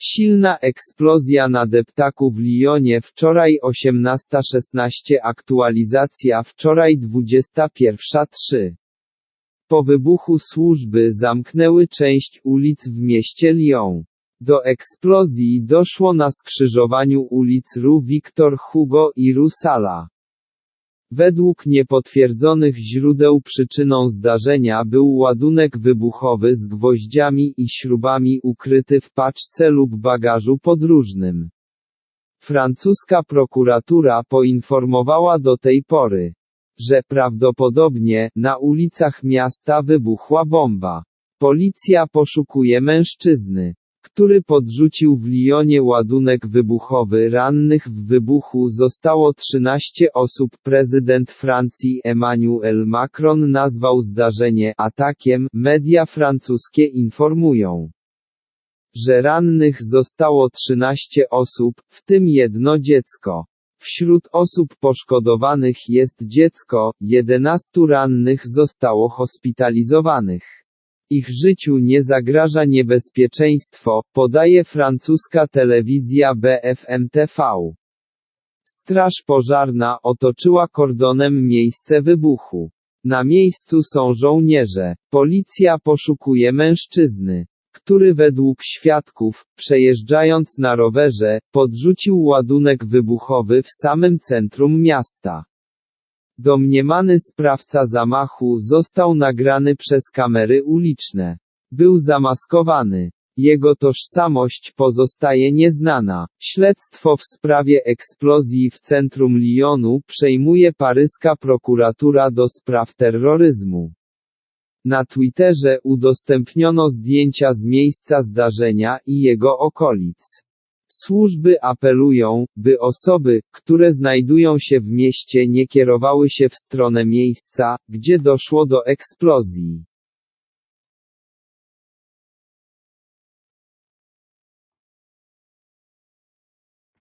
Silna eksplozja na deptaku w Lyonie wczoraj 18.16 Aktualizacja wczoraj 21.3 Po wybuchu służby zamknęły część ulic w mieście Lyon. Do eksplozji doszło na skrzyżowaniu ulic Rue Victor Hugo i Rue Sala. Według niepotwierdzonych źródeł przyczyną zdarzenia był ładunek wybuchowy z gwoździami i śrubami ukryty w paczce lub bagażu podróżnym. Francuska prokuratura poinformowała do tej pory, że prawdopodobnie na ulicach miasta wybuchła bomba. Policja poszukuje mężczyzny który podrzucił w Lyonie ładunek wybuchowy. Rannych w wybuchu zostało 13 osób. Prezydent Francji Emmanuel Macron nazwał zdarzenie atakiem. Media francuskie informują, że rannych zostało 13 osób, w tym jedno dziecko. Wśród osób poszkodowanych jest dziecko, 11 rannych zostało hospitalizowanych. Ich życiu nie zagraża niebezpieczeństwo, podaje francuska telewizja BFM TV. Straż pożarna otoczyła kordonem miejsce wybuchu. Na miejscu są żołnierze. Policja poszukuje mężczyzny, który według świadków, przejeżdżając na rowerze, podrzucił ładunek wybuchowy w samym centrum miasta. Domniemany sprawca zamachu został nagrany przez kamery uliczne. Był zamaskowany. Jego tożsamość pozostaje nieznana. Śledztwo w sprawie eksplozji w centrum Lyonu przejmuje paryska prokuratura do spraw terroryzmu. Na Twitterze udostępniono zdjęcia z miejsca zdarzenia i jego okolic. Służby apelują, by osoby, które znajdują się w mieście nie kierowały się w stronę miejsca, gdzie doszło do eksplozji.